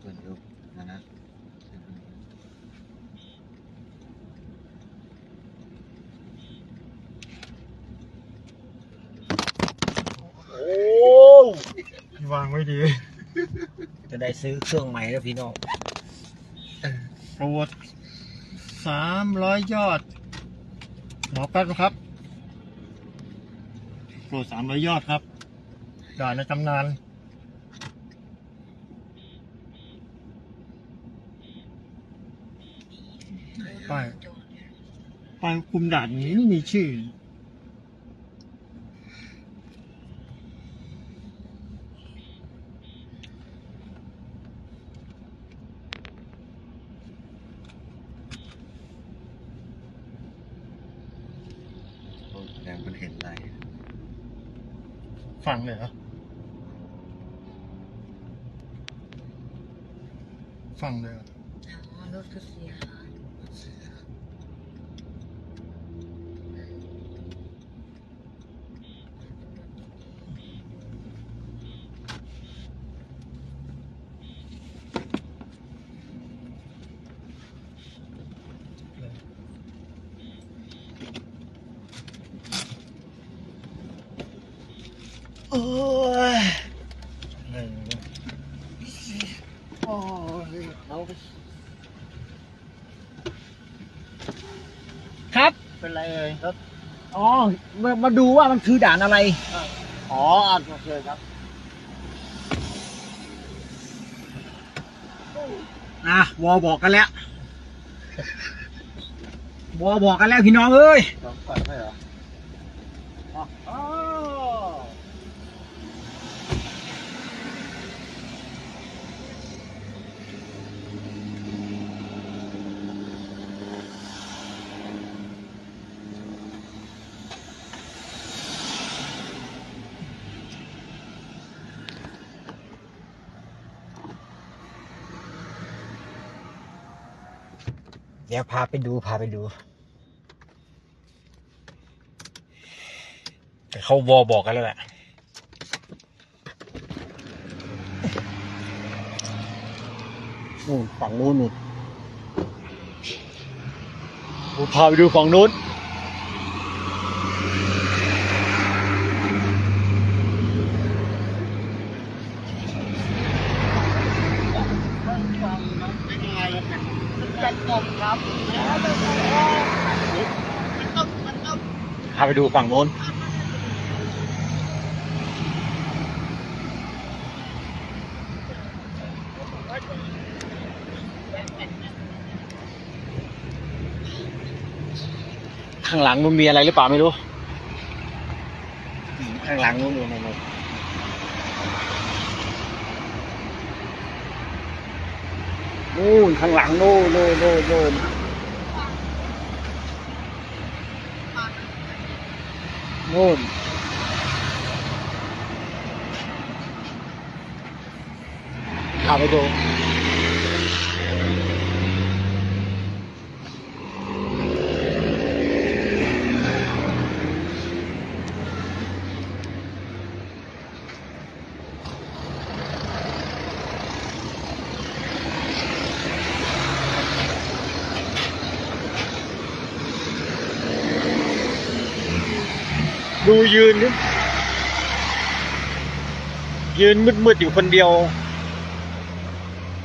เปิดดูนะนะโอ้วางไว้ดี จะได้ซื้อเครื่องใหม่แล้วพี่น้องโปรดสามร้อยยอด หมอแป๊บนะครับโปรดสามร้อยยอดครับด่านในตำนาน ป้ายป้ายคุมด่านนี้ไม่มีชื่อโอ้แสดงมันเห็นอะไรฝั่งเลยเหรอฝั่งเลยเหรอ อ๋อรถก็เสียหาย โอ้ยเออโอ้ยเอาไปครับ เป็นไรเอ่ยครับอ๋อมามาดูว่ามันคือด่านอะไร อ๋ออ่านโอเคครับอะวอบอกกันแล้ววอบอกกันแล้วพี่น้องเอ้ยลองก่อนได้เหรออ๋อ เดี๋ยวพาไปดูพาไปดูแต่เขาวอบอกกันแล้วแหละนู่นฝั่งนู้นนู่นผมพาไปดูฝั่งนู้น ไปดูฝั่งโน้นข้างหลังมันมีอะไรหรือเปล่าไม่รู้ ข้างหลังนู้นนู่นนู่นนู่นข้างหลังนู่นนู่นนู่น นู่นนู่นพาไปดู ดูยืนนี่ยืนมืดๆอยู่คนเดียว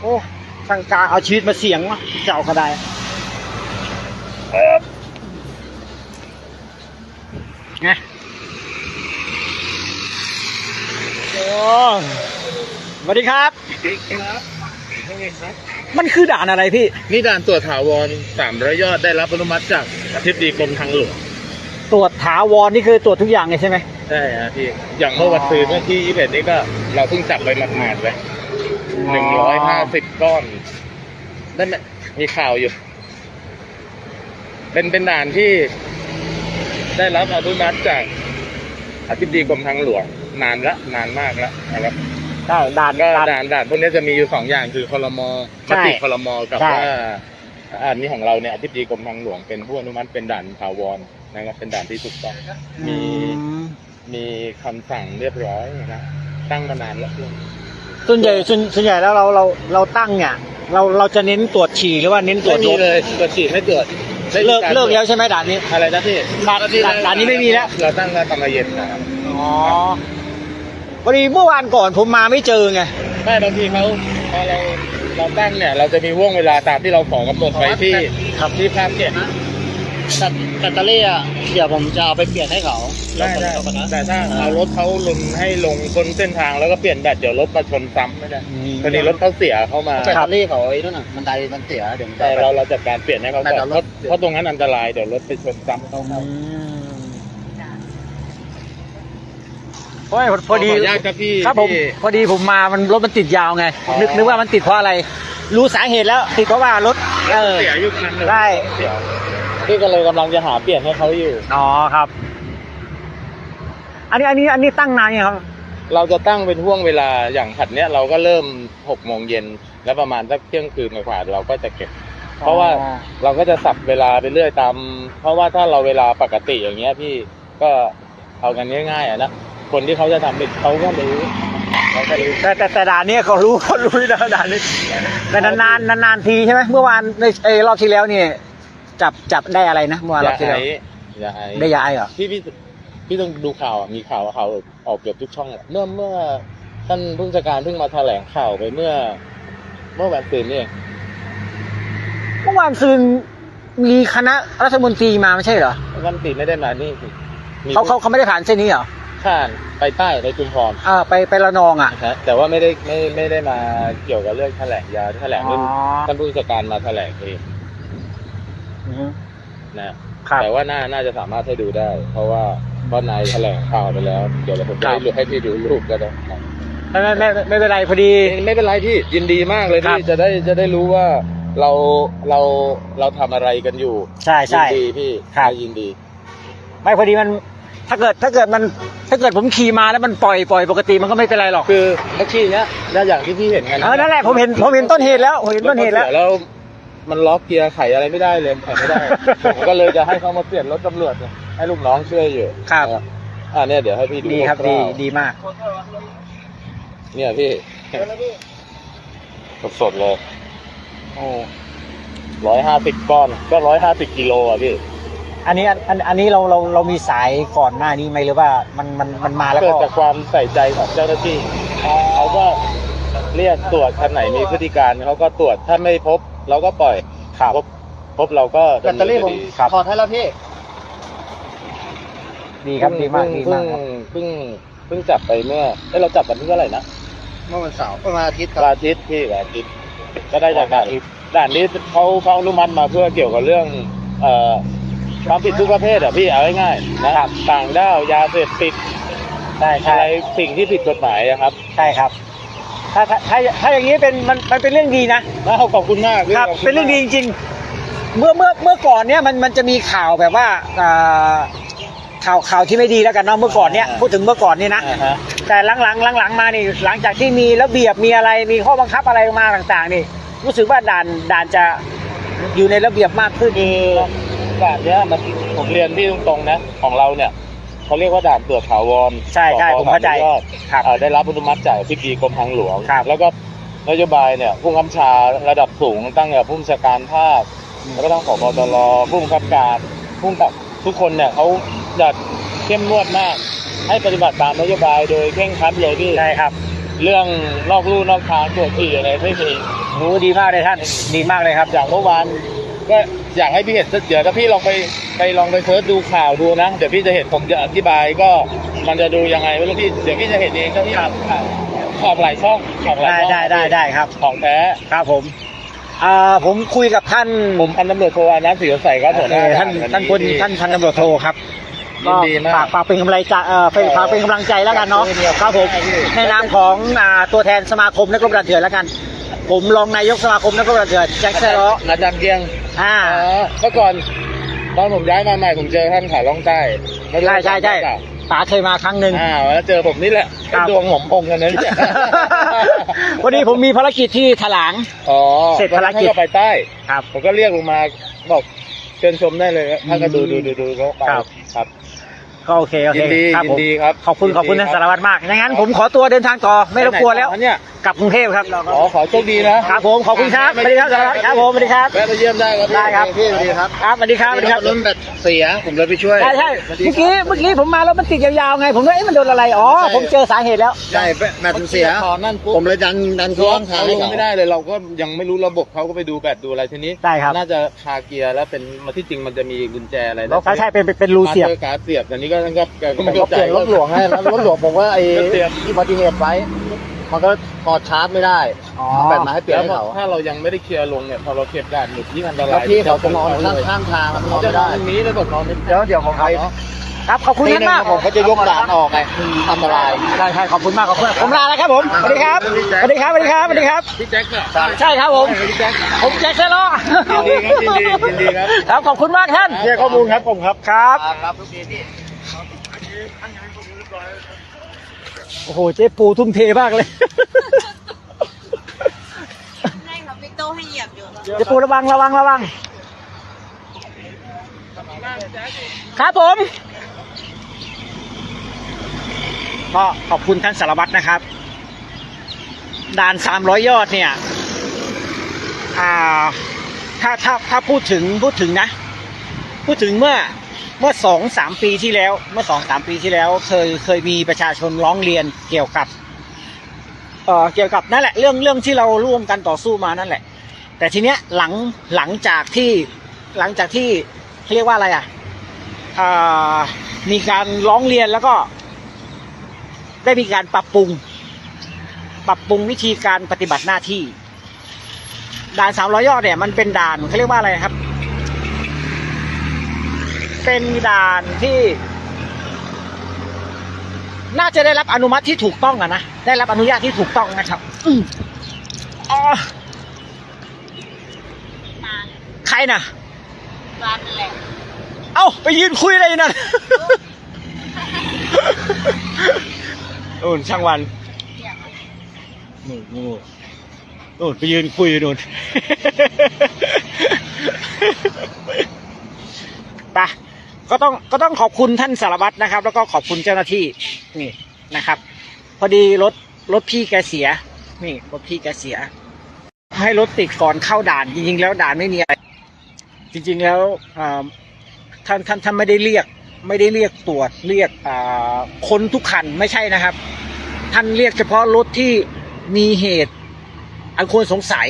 โอ้ช่างกล้าเอาชีวิตมาเสี่ยงวะเจ้าก็ได้ไงโอ้สวัสดีครับมันคือด่านอะไรพี่ นี่ด่านตรวจถาวร300ยอดได้รับอนุมัติจากอธิบดีกรมทางหลวง ตรวจถาวรนี่คือตรวจทุกอย่างเลยใช่ไหมใช่ฮะพี่อย่างเมื่อวันซืนเมื่อที่21นี่ก็ เราเพิ่งจับไปหมาดๆเลย150ก้อนได้ไหมมีข่าวอยู่ เป็นเป็นด่านที่ได้รับอนุมัติจากอธิบดีกรมทางหลวง นานละนานมากแล้วนะครับใช่ด่านก็ด่านด่านด่านพวกนี้จะมีอยู่สองอย่างคือคอรมอใช่มติคอรมอกับใช่ว่าอันนี้ของเราเนี่ยอธิบดีกรมทางหลวงเป็นผู้อนุมัติเป็นด่านถาวร นะครับเป็นด่านที่ถูกต้องมีอืมมีคำสั่งเรียบร้อยนะตั้งมานานแล้วส่วนใหญ่ส่วนส่วนใหญ่แล้วเราเราเราตั้งเนี่ยเราเราจะเน้นตรวจฉี่หรือว่าเน้นตรวไม่จมีรถเลยตรวจฉีดไม่ตรวจไม่เลิกมีารเลิกแล้วใช่ไหมด่านนี้ อะไรนะพี่ด่านด่านด่านนี้ไม่มีแล้ว เราตั้งกันตอนมาเย็นนะครับอ๋อพอดีเมื่อวานก่อนผมมาไม่เจอไง ไม่บางทีเขาพอเราเราตั้งเนี่ย เราจะมีห่วงเวลาตามที่เราขอกำหนดไว้ที่ที่ภาพเจ็ด แต่แบตเตอรี่อะเดี๋ยวผมจะเอาไปเปลี่ยนให้เขาได้ได้แต่ถ้าเอารถเขาลงให้ลงบนเส้นทางแล้วก็เปลี่ยนแบตเดี๋ยวรถมาชนซ้ำไม่ได้ตอนนี้รถเขาเสียเข้ามาแบตเตอรี่เขาไอ้นั่นน่ะมันไดมันเสียเดี๋ยวผมจะแต่เอาไปเราเราจัดการเปลี่ยนให้เขาก่อนแต่เพเดี๋ยวรราะถเพราะตรงนั้นอันตรายเดี๋ยวรถไปชนซ้ำเขาอืมโอ้ยพอดีขออนุญาตครับพี่ครับผมพี่พอดีผมมามันรถมันติดยาวไงอ๋อนึกนึกว่ามันติดเพราะอะไร รู้สาเหตุแล้วติดเพราะว่ารถเออ เสียอยู่คันหนึ่งได้ เสีย พี่ก็เลยกำลังจะหาเปลี่ยนให้เขาอยู่ อ๋อครับ อันนี้อันนี้อันนี้ตั้งนานยังครับ เราจะตั้งเป็นห่วงเวลาอย่างผัดเนี้ยเราก็เริ่มหกโมงเย็นแล้วประมาณสักเที่ยงคืนกว่าๆเราก็จะเก็บ เพราะว่าอ๋อเราก็จะสับเวลาไปเรื่อยตาม เพราะว่าถ้าเราเวลาปกติอย่างเงี้ยพี่ก็เอากันง่ายๆอะนะคนที่เขาจะทำเป็นเขาก็รู้เขาก็รู้แต่แต่แต่ด่านเนี้เขารู้เขารู้นะด่านนี้แต่นานๆนานๆทีใช่ไหมเมื่อวานในเอยรอบที่แล้วเนี่ย จับจับได้อะไรนะเมื่อวานรอบที่แล้วอย่าไอได้ยาไอเหรอพี่พี่พี่ต้องดูข่าวอะมีข่าวข่าวออกเกือบทุกช่องอะเมื่อเมื่อท่านผู้จัดการเพิ่งมาแถลงข่าวไปเมื่อ เมื่อวันตื่นนี่เองเมื่อวานซืนมีคณะรัฐมนตรีมาไม่ใช่เหรอวันตื่นไม่ได้มานี่สิมีเขาเขาเขาไม่ได้ผ่านเส้นนี้เหรอข้านไปใต้ไปชุมพรอ่าไปไประนองอะ นะฮะแต่ว่าไม่ได้ไม่ไม่ได้มาเกี่ยวกับเรื่องแถลงยาแถลงเรื่องอ๋อ ท่านผู้จัดการมาแถลงเอง อือฮึนะครับแต่ว่าน่าน่าจะสามารถให้ดูได้ เพราะว่าเพราะนายแถลงข่าวไปแล้ว เดี๋ยวเราผมจะครัให้บดูให้พี่ดูรูปก็ได้ครับไม่ไม่ไม่ไม่เป็นไรพอดี ไม่เป็นไรพี่ยินดีมากเลยครับ พี่จะได้จะได้รู้ว่าเราเราเราทำอะไรกันอยู่ใช่ใช่ยินดีพี่ครับ ยินดี ไม่พอดีมัน ถ้าเกิดถ้าเกิดมันถ้าเกิดผมขี่มาแล้วมันปล่อยปล่อยปกติมันก็ไม่เป็นไรหรอกคือแท็กซี่เนี้ยแล้วอย่างที่พี่เห็นกันเออนั่นแหละผมเห็นผมเห็นต้นเหตุแล้วผมเห็นต้นเหตุแล้ว รถขาสียแล้ว มันล็อกเกียร์ไขอะไรไม่ได้เลยไขไม่ได้ ผมก็เลยจะให้เขามาเปลี่ยนรถตำรวจเนี่ยให้ลูกน้องช่วยอยู่ครับอ่าเนี่ยเดี๋ยวให้พี่ดูดีครับคดีร่าวๆดีมาก เนี่ยพี่สดๆเลยโอ้ร้อยห้าสิบก้อน ก็ร้อยห้าสิบกิโลอะพี่ อันนี้อันอันอันนี้เราเราเรามีสายก่อนหน้านี้ไหมหรือว่ามันมันมันมาแล้วเกิดก็จากความใส่ใจของเจ้าหน้าที่ เขาก็เรียกตรวจคันไหนมีพฤติการเขาก็ตรวจถ้าไม่พบ เราก็ปล่อยครับพบพบเราก็แบตเตอรี่ผมครับ ถอดให้แล้วพี่ดีครับดีมากเพิ่งดีมากครับ เพิ่งเพิ่งจับไปเมื่อเอ้ยเราจับวันที่เท่าไหร่นะเมื่อวันเสาร์ประมาณอาทิตย์ควันรับอาทิตย์พี่วันอาทิตย์ก็ได้จากด่านด่านนี้เขาเขาอนุมัติมาเพื่อเกี่ยวกับเรื่อง เอ่อความผิดทุกประเภทอะพี่เอาง่ายๆนะครับ ต่างด้าวยาเสพติดใช่ใช่อะไรสิ่งที่ผิดกฎหมายอะครับ ใช่ครับ ถ้าถ้าถ้าถ้าอย่างนี้เป็นมันมันเป็นเรื่องดีนะแล้วขอบคุณมากครับขบคุณเป็นเรื่องดีมากจริง ๆ เมื่อเมื่อเมื่อก่อนเนี้ยมันมันจะมีข่าวแบบว่าอ่าข่าวข่าวที่ไม่ดีแล้วกันเนาะเมื่อก่อนเนี้ยพูดถึงเมื่อก่อนนี่นะอ่าฮะแต่หลังๆหลังๆมานี่หลังจากที่มีระเบียบมีอะไรมีข้อบังคับอะไรมาต่าง ๆ นี่ รู้สึกว่าด่านด่านจะอยู่ในระเบียบมากขึ้นคือด่านเนี้ยมันผมเรียนพี่ตรงๆนะของเราเนี่ย เขาเรียกว่าด่านตรวจถาวรใช่ใช่สพผมเข้าใจสยอดครับเอ่อได้รับอนุมัติจากที่ดีกรมทางหลวงครับแล้วก็นโยบายเนี่ยผู้กำกับชาระดับสูงตั้งแต่ผู้บัญชาการภาคแล้วก็ต้องขอบตรผู้บังคับการผู้กำกับทุกคนเนี่ยเขาจะเข้มงวดมาก ให้ปฏิบัติตามนโยบายโดยเคร่งครัดเลยพี่ใช่ครับ เรื่องนอกลู่นอกทางตรวจที่อะไรไม่มีโหดีมากเลยท่านดีมากเลยครับอย่างเมื่อวาน ก็อยากให้พี่เห็นเดี๋ยวถ้าพี่ลองไปไปลองไปเสิร์ชดูข่าวดูนะเดี๋ยวพี่จะเห็นผมจะอธิบายก็มันจะดูยังไงไม่รู้พี่เดี๋ยวพี่จะเห็นเองก็พี่อ่านข่าวออกหลายช่องออกหลายได้ช่องได้ได้ได้ครับของแท้ครับผมอ่าผมคุยกับท่านผมพันตำรวจโทอานัทศรีใสก็หัวหเอน้าอท่านด่ท่านพลท่านพันตำรวจโทครับยินดีมาก ฝากฝากเป็นกำลังใจเอ่อฝากเป็นกำลังใจแล้วกันเนาะครับผมในนามของอ่าตัวแทนสมาคมนักรบดันเถื่อนแล้วกัน ผมรองนายกสมาคมนักรบดันเถื่อนแจ็คเซอร์อาจารย์เกียงอ่าอ๋อเมื่อก่อนตอนผมย้ายมาใหม่ผมเจอท่านขาล่องใต้ไม่รู้ใช่ใช่ใช่จำได้เปล่าป๋าเคยมาครั้งหนึ่งอ่าแล้วเจอผมนี่แหละครับดวงหมพงกันนะเนี่ยวันนี้ผมมีภารกิจที่ถลางอ๋อเสร็จภารกิจวันนั้นท่นไปใต้ครับผมก็เรียกลงมาบอกเชิญชมได้เลยท่านก็ดูอืดูมดูดูเขาไปครับครับ กก็โอเคโอเคยินดีครับยิผมนดีครับขอบคุณขอบคุณยิท่านดีสารวัตรมากอย่างนั้นผมขอตัวเดินทางต่อไม่รบกวนแล้วไปไหนต่อเนี่ยกลับกรุงเทพครับอ๋อขอโชคดีนะครับผมขอบคุณครับสวัสดีครับสารวัตรครับผมสวัสดีครับ แวะมาเยี่ยมได้ครับได้ครับ พี่สวัสดีครับครับสวัสดีครับสวัสดีครับรุ่นแบตเสียผมเลยไปช่วยใช่ใช่เมื่อกี้เมื่อกี้ผมมาแล้วมันติดยาวๆไง ผมว่าเอ๊ะมันโดนอะไร อ๋อผมเจอสาเหตุแล้ว ใช่แบตมันเสีย พอนั่นปุ๊บผมเลยดันดันเครื่องทางเขาให้ลงเขาไม่ได้เลยเราก็ยังไม่รู้ระบบเขาก็ไปดูแบตดูอะไรทีนี้ ได้ครับน่าจะคาเกียร์แล้วเป็นมาที่จริงมันจะมีกุญแจอะไรใช่ใช่เป็นเป็นเป็นรูเสียบ มาจอการดเสียบแต่นี้ก็ก็ก็ผมไม่ก็เข้าเปใจลี่ยนรถหลวงให้แล้วรถหลวงผมว่าไอ้ก็เตรียมอุบัติเหตุไว้ มันก็พอชาร์จไม่ได้อ๋อเอาแบตมาให้เปลี่ยนแล้วให้เขาถ้าเรายังไม่ได้เคลียร์ลงเนี่ยพอเราเก็บแบตหลุดยิ่งอันตแล้ราวยพี่เขาจะนอนข้างข้างทางมันนเขาอนจะไม่นอได้นตรงนี้แล้วก็นอนไม่เดี๋ยวเดี๋ยวผมไปครับขอบคุณทีท่านนึงมากผมก็จะยกด่านออกไงอันตรายใช่ใช่ขอบคุณมากขอบคุณมากผมลาแล้วครับผมสวัสดีครับสวัสดีครับสวัสดีครับสวัสดีครับพี่แจ็คเนี่ยใช่ครับผมพี่แจ็คผมแจ็คเซโลยินดีครับยินดียินดีครับครับขอบคุณมากท่านแค่ข้อมูลครับผมครับครับครับทุกทีพี่ โอ้โห เจ๊ปูทุ่มเทมากเลยใช่ค่ะพี่โต้ให้เหยียบอยู่เจ๊ปูระวังระวังระวัง ครับผม ก็ขอบคุณท่านสารวัตรนะครับ ด่านสามร้อยยอดเนี่ย อ่า ถ้าถ้าถ้าพูดถึงพูดถึงนะ พูดถึงเมื่อ เมื่อสองสามปีที่แล้ว เมื่อสองสามปีที่แล้ว เคยเคยมีประชาชนร้องเรียนเกี่ยวกับเอ่อเกี่ยวกับนั่นแหละเรื่องเรื่องที่เราร่วมกันต่อสู้มานั่นแหละ แต่ทีเนี้ยหลังหลังจากที่หลังจากที่เรียกว่าอะไรอะอ่ามีการร้องเรียนแล้วก็ ได้มีการปรับปรุง ปรับปรุงวิธีการปฏิบัติหน้าที่ ด่านสามร้อยยอดเนี่ยมันเป็นด่านเขาเรียกว่าอะไรครับ เป็นด่านที่ น่าจะได้รับอนุมัติที่ถูกต้องอะนะ ได้รับอนุญาตที่ถูกต้องนะครับ อืมอ๋อมาใครน่ะ ร้านแหละเอ้า ไปยืนคุยอะไรนั่นโอ้นช่างวันเสียงนู่นนู่นนู่นไปยืนคุยอยู่นู่น ไป ก็ต้องก็ต้องขอบคุณท่านสารวัตรนะครับ แล้วก็ขอบคุณเจ้าหน้าที่นี่นะครับ พอดีรถรถพี่แกเสีย นี่รถพี่แกเสีย ให้รถติดก่อนเข้าด่านจริงๆ แล้วด่านไม่มีอะไรจริง ๆ แล้วท่านท่านท่านไม่ได้เรียก ไม่ได้เรียกตรวจเรียกคนทุกคันไม่ใช่นะครับ ท่านเรียกเฉพาะรถที่มีเหตุ อันควรสงสัย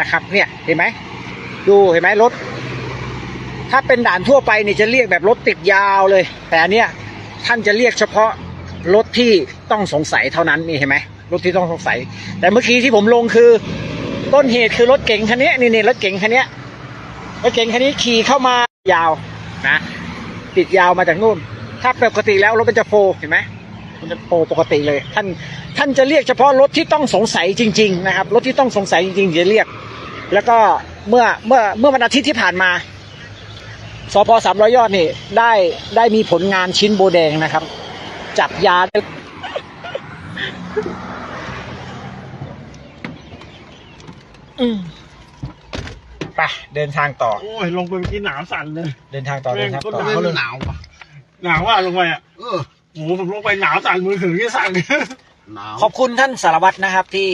นะครับ เนี่ยเห็นไหมดูเห็นไหมรถ ถ้าเป็นด่านทั่วไปเนี่ยจะเรียกแบบรถติดยาวเลย แต่อันเนี้ยท่านจะเรียกเฉพาะรถที่ต้องสงสัยเท่านั้นนี่เห็นไหมรถที่ต้องสงสัย แต่เมื่อกี้ที่ผมลงคือ ต้นเหตุคือรถเก๋งคันนี้นี่นี่รถเก๋งคันนี้รถเก๋งคันนี้ขี่เข้ามายาวนะ ติดยาวมาจากนู่น ถ้าปกติแล้วรถมันจะโฟล์เห็นไหมมันจะโฟล์ปกติเลย ท่านท่านจะเรียกเฉพาะรถที่ต้องสงสัยจริง ๆ นะครับรถที่ต้องสงสัยจริงๆจะเรียก แล้วก็เมื่อเมื่อเมื่อวันอาทิตย์ที่ผ่านมา สพสามร้อยยอดนี่ได้ได้มีผลงานชิ้นโบแดงนะครับ จับยาได้อืมไปเดินทางต่อ โอ้ยลงไปเมื่อกี้หนาวสั่นเลยเดินทางต่อเดินทางต่อเขาเลยหนาวปะหนาวว่าลงไปอะโอ้โหผมลงไปหนาวสั่นมือถือที่สั่นหนาวขอบคุณท่านสารวัตรนะครับที่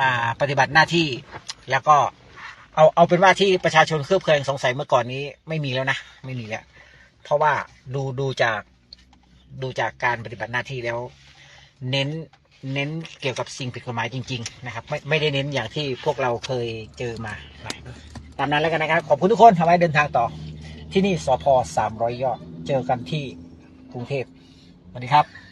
มาปฏิบัติหน้าที่แล้วก็ เอาเอาเป็นว่าที่ประชาชนเครือบเครืองสงสัยเมื่อก่อนนี้ไม่มีแล้วนะ ไม่มีแล้ว เพราะว่าดูดูจากดูจากการปฏิบัติหน้าที่แล้ว เน้นเน้นเกี่ยวกับสิ่งผิดกฎหมายจริง ๆ นะครับ ไม่ไม่ได้เน้นอย่างที่พวกเราเคยเจอมาตามนั้นแล้วกันนะครับ ขอบคุณทุกคนทำไว้เดินทางต่อ ที่นี่สพสามร้อยยอด เจอกันที่กรุงเทพสวัสดีครับ